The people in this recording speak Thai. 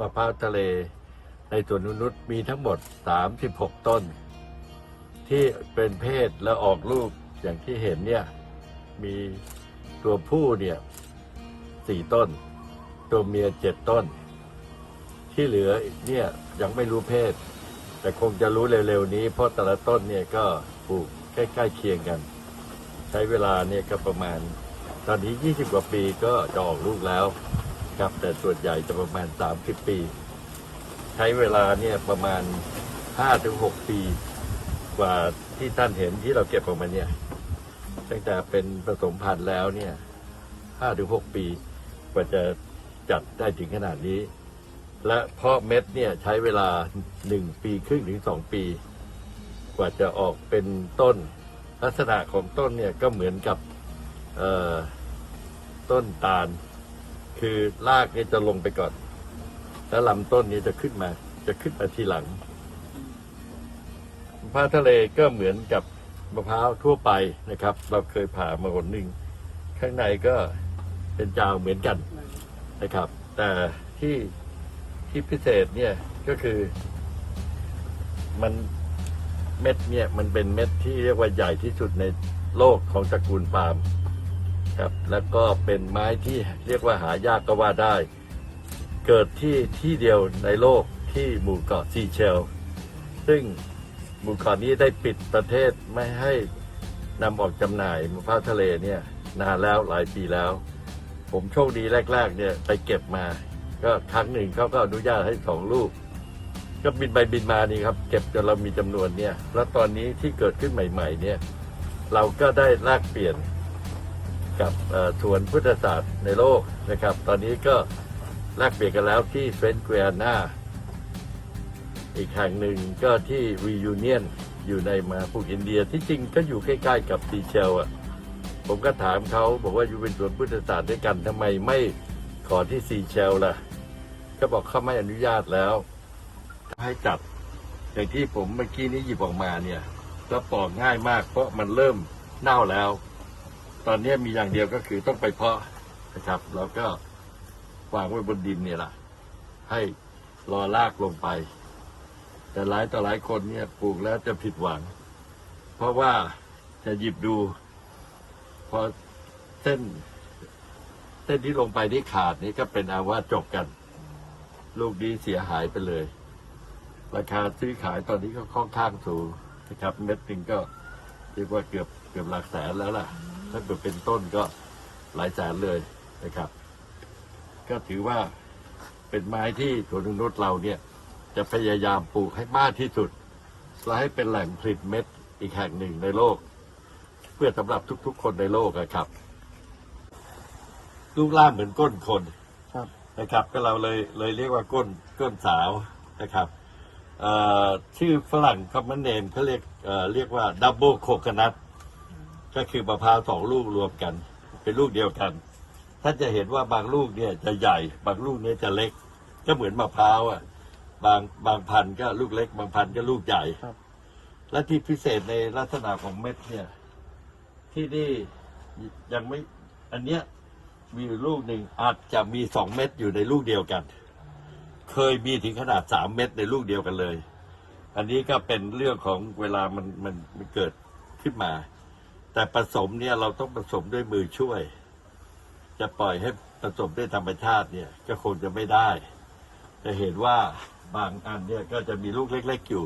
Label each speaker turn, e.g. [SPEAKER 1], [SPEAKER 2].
[SPEAKER 1] มะพร้าวทะเลในสวนนงนุษมีทั้งหมด 36 ต้น ที่เป็นเพศและออกลูกอย่างที่เห็นเนี่ยมีตัวผู้เนี่ยสี่ต้น ตัวเมียเจ็ดต้น ที่เหลือเนี่ยยังไม่รู้เพศ แต่คงจะรู้เร็วๆนี้ เพราะแต่ละต้นเนี่ยก็ปลูกใกล้ๆเคียงกัน ใช้เวลาเนี่ยก็ประมาณ ตอนนี้ 20 กว่าปีก็จะออกลูกแล้ว ครับ แต่ส่วนใหญ่จะประมาณ 30 ปี ใช้เวลาเนี่ยประมาณ 5-6 ปี กว่าที่ท่านเห็นที่เราเก็บออกมาเนี่ยตั้งแต่เป็นผสมพันธุ์แล้วเนี่ย 5-6 ปี กว่าจะจัดได้ถึงขนาดนี้ และเพาะเม็ดเนี่ยใช้เวลา 1 ปีครึ่งถึง 2 ปี กว่าจะออกเป็นต้น ลักษณะของต้นเนี่ยก็เหมือนกับต้นตาล คือรากนี่จะลงไปก่อน แล้วลำต้นนี่ยจะขึ้นมา จะขึ้นมาทีหลังมะพร้าวทะเลก็เหมือนกับมะพร้าวทั่วไปนะครับ เราเคยผ่ามาคนหนึ่งข้างในก็เป็นจาวเหมือนกันนะครับ แต่ที่ที่พิเศษเนี่ยก็คือ มันเม็ดเนี่ยมันเป็นเม็ดที่เรียกว่าใหญ่ที่สุดในโลกของตระกูลปาล์ม ครับ แล้วก็เป็นไม้ที่เรียกว่าหายากก็ว่าได้ เกิดที่ที่เดียวในโลกที่หมู่เกาะซีเชล ซึ่งหมู่เกาะนี้ได้ปิดประเทศไม่ให้นำออกจำหน่ายมะพร้าวทะเลเนี่ยนานแล้วหลายปีแล้ว ผมโชคดีแรก ๆ เนี่ยไปเก็บมา ก็ครั้งหนึ่งเขาก็อนุญาตให้สองลูก ก็บินไปบินมานี่ครับเก็บจนเรามีจำนวนเนี่ย แล้วตอนนี้ที่เกิดขึ้นใหม่ ๆ เนี่ย เราก็ได้แลกเปลี่ยน กับเอ่อสวนพุทธศาสตร์ในโลกนะครับ ตอนนี้ก็แลกเปลี่ยนกันแล้วที่เฟรน q ์ i ก n นาอีกแห่งหนึ่งก็ที่รียูเนียนอยู่ในมาภูอินเดียที่จริงก็อยู่ใกล้ๆกับซีเชลอะผมก็ถามเขาบอกว่าอยู่เป็นสวนพุทธศาสตร์ด้วยกันทำไมไม่ขอที่ซีเชลล่ะ ก็บอกเขาไม่อนุญาตแล้ว ให้จัดอย่างที่ผมเมื่อกี้นี้หยิบออกมาเนี่ยก็ปอกง่ายมากเพราะมันเริ่มเน่าแล้ว ตอนนี้มีอย่างเดียวก็คือต้องไปเพาะนะครับ แล้วก็วางไว้บนดินเนี่ยแหละให้รอลากลงไป แต่หลายต่อหลายคนเนี่ยปลูกแล้วจะผิดหวัง เพราะว่าจะหยิบดู พอเส้น เส้นที่ลงไปที่ขาดนี่ก็เป็นอาว่าจบกัน ลูกนี้เสียหายไปเลย ราคาซื้อขายตอนนี้ก็ค่อนข้างสูงนะครับ เม็ดหนึ่งก็เรียกว่าเกือบเกือบหลักแสนแล้วล่ะ ถ้าเกิดเป็นต้นก็หลายแสนเลยนะครับ ก็ถือว่าเป็นไม้ที่สวนนงนุษเราเนี่ย จะพยายามปลูกให้มากที่สุดและให้เป็นแหล่งผลิตเม็ดอีกแห่งหนึ่งในโลก เพื่อสำหรับทุกๆ คนในโลกอะครับรูปร่างเหมือนก้นคน
[SPEAKER 2] ครับ
[SPEAKER 1] นะครับ ก็เราเลยเลยเรียกว่าก้นก้นสาวนะครับเอ่อชื่อฝรั่งคอมมอนเนมเขาเรียกเอ่อเรียกว่าดับเบิลโคค n นัท ก็คือมะพร้าวสองลูกรวมกัน เป็นลูกเดียวกันท่านจะเห็นว่าบางลูกเนี่ยจะใหญ่ บางลูกเนี่ยจะเล็ก ก็เหมือนมะพร้าวอะ บางบางพันธุ์ก็ลูกเล็ก บางพันธุ์ก็ลูกใหญ่
[SPEAKER 2] ครับ
[SPEAKER 1] และที่พิเศษในลักษณะของเม็ดเนี่ย ที่นี่ยังไม่ อันเนี้ยมีอยู่ลูกหนึ่งอาจจะมีสองเม็ดอยู่ในลูกเดียวกัน เคยมีถึงขนาดสามเม็ดในลูกเดียวกันเลย อันนี้ก็เป็นเรื่องของเวลามันมันมันเกิดขึ้นมา แต่ผสมเนี่ยเราต้องผสมด้วยมือช่วย จะปล่อยให้ผสมด้วยธรรมชาติเนี่ยก็คงจะไม่ได้ จะเห็นว่าบางอันเนี่ยก็จะมีลูกเล็ก ๆอยู่